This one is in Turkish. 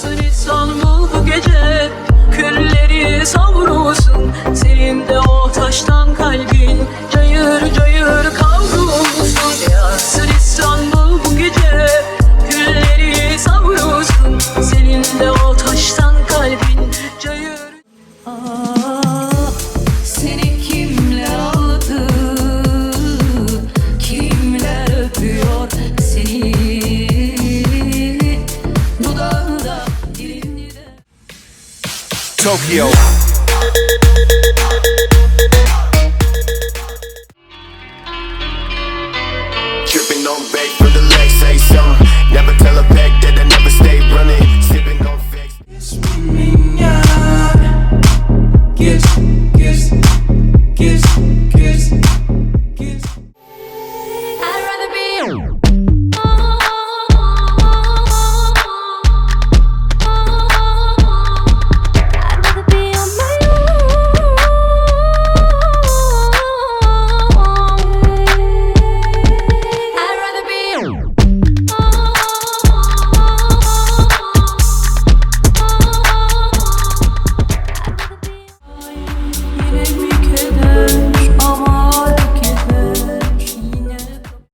Yansın İstanbul bu gece. Külleri savrulsun. Senin de o taştan kalbin Cayır cayır kavrulsun. Yansın İstanbul bu gece. Külleri savrulsun. Senin de o taştan kalbin Cayır Aa. Tokyo.